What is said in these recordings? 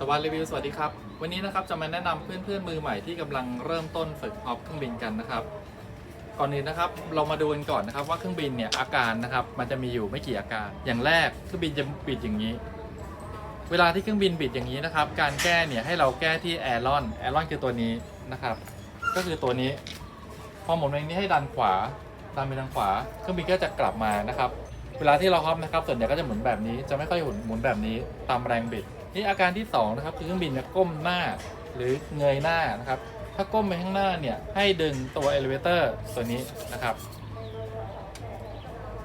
ตะวันรีวิวสวัสดีครับ วันนี้นะครับจะมาแนะนำเพื่อนๆมือใหม่ที่กำลังเริ่มต้นฝึกออฟเครื่องบินกันนะครับ ก่อนอื่นนะครับเรามาดูกันก่อนนะครับว่าเครื่องบินเนี่ยอาการนะครับมันจะมีอยู่ไม่กี่อาการ อย่างแรกเครื่องบินจะบิดอย่างนี้ เวลาที่เครื่องบินบิดอย่างนี้นะครับ การแก้เนี่ยให้เราแก้ที่แอรอนแอรอนคือตัวนี้นะครับ ก็คือตัวนี้พอหมุนไปนี้ให้ดันขวาดันไปทางขวาเครื่องบินก็จะกลับมานะครับ เวลาที่เราฮอปนะครับส่วนใหญ่ก็จะหมุนแบบนี้จะไม่ค่อยหมุนหมุนแบบนี้ตามแรงบิด นี่อาการที่สองนะครับคือเครื่องบินก้มหน้าหรือเงยหน้านะครับ ถ้าก้มไปข้างหน้าเนี่ยให้ดึงตัวเอลิเวเตอร์ตัวนี้นะครับ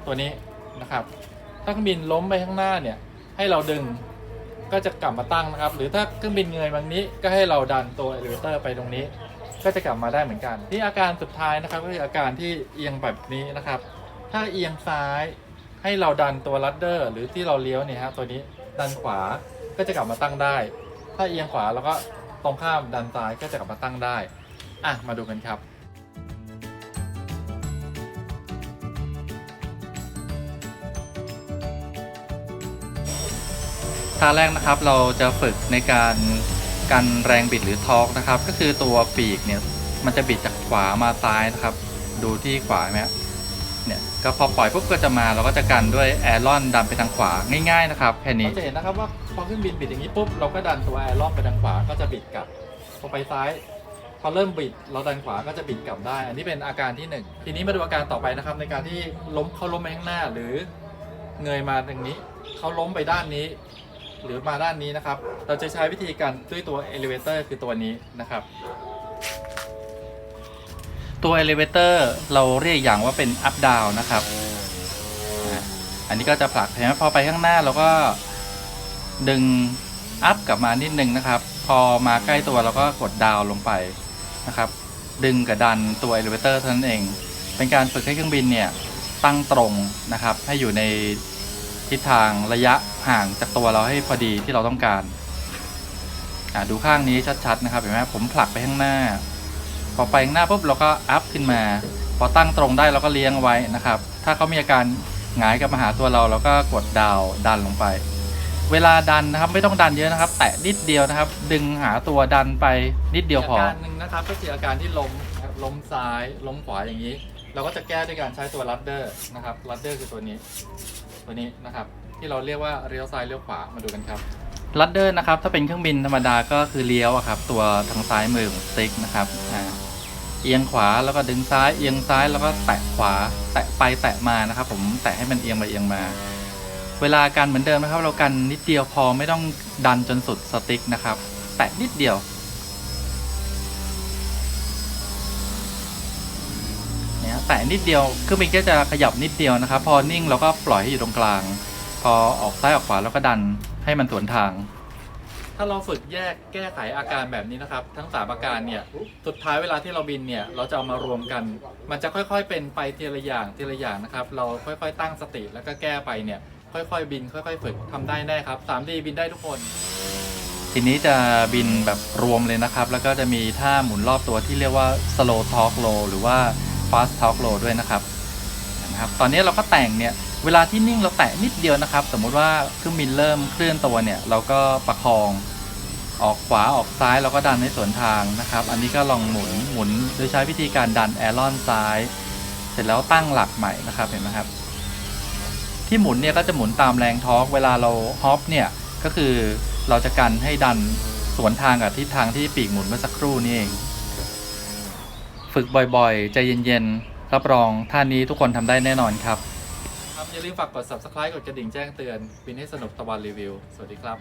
ตัวนี้นะครับ ถ้าเครื่องบินล้มไปข้างหน้าเนี่ยให้เราดึงก็จะกลับมาตั้งนะครับ หรือถ้าเครื่องบินเงยบางนี้ก็ให้เราดันตัวเอลิเวเตอร์ไปตรงนี้ ก็จะกลับมาได้เหมือนกันที่อาการสุดท้ายนะครับก็คืออาการที่เอียงแบบนี้นะครับ ถ้าเอียงซ้ายให้เราดันตัวลัดเดอร์ หรือที่เราเลี้ยวเนี่ยฮะตัวนี้ดันขวา ก็จะกลับมาตั้งได้ ถ้าเอียงขวาแล้วก็ตรงข้ามดันซ้ายก็จะกลับมาตั้งได้ อะ มาดูกันครับท่าแรกนะครับเราจะฝึกในการกันแรงบิดหรือทอร์กนะครับ ก็คือตัวปีกเนี่ยมันจะบิดจากขวามาซ้ายนะครับ ดูที่ขวาไหมเนี่ยก็พอปล่อยปุ๊บก็จะมาเราก็จะกันด้วยแอรอนดันไปทางขวาง่าย ๆ นะครับแค่นี้จะเห็นนะครับว่า พอเครื่องบินบิดอย่างนี้ปุ๊บเราก็ดันตัวแอรอนไปทางขวาก็จะบิดกลับพอไปซ้ายพอเริ่มบิดเราดันขวาก็จะบิดกลับได้ อันนี้เป็นอาการที่หนึ่งทีนี้มาดูอาการต่อไปนะครับในการที่ล้มเขาล้มไปข้างหน้าหรือเงยมาทางนี้เขาล้มไปด้านนี้ หรือมาด้านนี้นะครับ เราจะใช้วิธีการด้วยตัว elevator คือตัวนี้นะครับ ตัว elevator เราเรียกอย่างว่าเป็น up down นะครับ อันนี้ก็จะผลักเห็นไหมพอไปข้างหน้าเราก็ ดึง up กลับมานิดนึงนะครับ พอมาใกล้ตัวเราก็กด down ลงไปนะครับ ดึงกับดันตัว elevator เท่านั้นเอง เป็นการฝึกให้เครื่องบินเนี่ยตั้งตรงนะครับ ให้อยู่ในทิศทางระยะห่างจากตัวเราให้พอดีที่เราต้องการดูข้างนี้ชัดๆนะครับเห็นไหมผมผลักไปข้างหน้า พอไปข้างหน้าปุ๊บเราก็อัพขึ้นมา พอตั้งตรงได้เราก็เลี้ยงไว้นะครับ ถ้าเขามีอาการหงายกลับมาหาตัวเราเราก็กดดาวน์ดันลงไป เวลาดันนะครับไม่ต้องดันเยอะนะครับ แตะนิดเดียวนะครับ ดึงหาตัวดันไปนิดเดียวพอ อาการหนึ่งนะครับก็คืออาการที่ล้มนะครับล้มซ้ายล้มขวาอย่างนี้ เราก็จะแก้ด้วยการใช้ตัวลัดเดอร์นะครับลัดเดอร์คือตัวนี้ ตัวนี้นะครับ ที่เราเรียกว่าเลี้ยวซ้ายเลี้ยวขวามาดูกันครับลัดเดอร์นะครับถ้าเป็นเครื่องบินธรรมดาก็คือเลี้ยวอะครับตัวทางซ้ายมือของสติ๊กนะครับอ่าเอียงขวาแล้วก็ดึงซ้ายเอียงซ้ายแล้วก็แตะขวาแตะไปแตะมานะครับ ผมแตะให้มันเอียงไปเอียงมา เวลาการเหมือนเดิมนะครับ เรากันนิดเดียวพอไม่ต้องดันจนสุดสติ๊กนะครับ แตะนิดเดียวเนี่ยแตะนิดเดียวเครื่องบินก็จะขยับนิดเดียวนะครับ พอนิ่งเราก็ปล่อยให้อยู่ตรงกลาง พอออกซ้ายออกขวาเราก็ดันให้มันสวนทาง ถ้าเราฝึกแยกแก้ไขอาการแบบนี้นะครับ ทั้งสามอาการเนี่ยสุดท้ายเวลาที่เราบินเนี่ยเราจะเอามารวมกัน มันจะค่อยๆเป็นไปทีละอย่างทีละอย่างนะครับ เราค่อยๆตั้งสติแล้วก็แก้ไปเนี่ย ค่อยๆ บิน ค่อยๆฝึกทำได้แน่ครับ 3D บินได้ทุกคน ทีนี้จะบินแบบรวมเลยนะครับ แล้วก็จะมีท่าหมุนรอบตัวที่เรียกว่า slow talk low หรือว่า fast talk low ด้วยนะครับนะครับ ตอนนี้เราก็แต่งเนี่ย เวลาที่นิ่งเราแตะนิดเดียวนะครับ สมมุติว่าเครื่องบินเริ่มเคลื่อนตัวเนี่ย เราก็ประคองออกขวาออกซ้ายเราก็ดันให้สวนทางนะครับ อันนี้ก็ลองหมุนหมุนโดยใช้วิธีการดันแอรอนซ้าย เสร็จแล้วตั้งหลักใหม่นะครับเห็นไหมครับ ที่หมุนเนี่ยก็จะหมุนตามแรงทอร์กเวลาเราฮอปเนี่ยก็คือเราจะกันให้ดันสวนทางกับทิศทางที่ปีกหมุนเมื่อสักครู่นี่เอง ฝึกบ่อยๆ ใจเย็นๆ รับรองท่านี้ทุกคนทำได้แน่นอนครับ ครับอย่าลืมฝากกด subscribe กดกระดิ่งแจ้งเตือนบินให้สนุกตะวันรีวิว สวัสดีครับ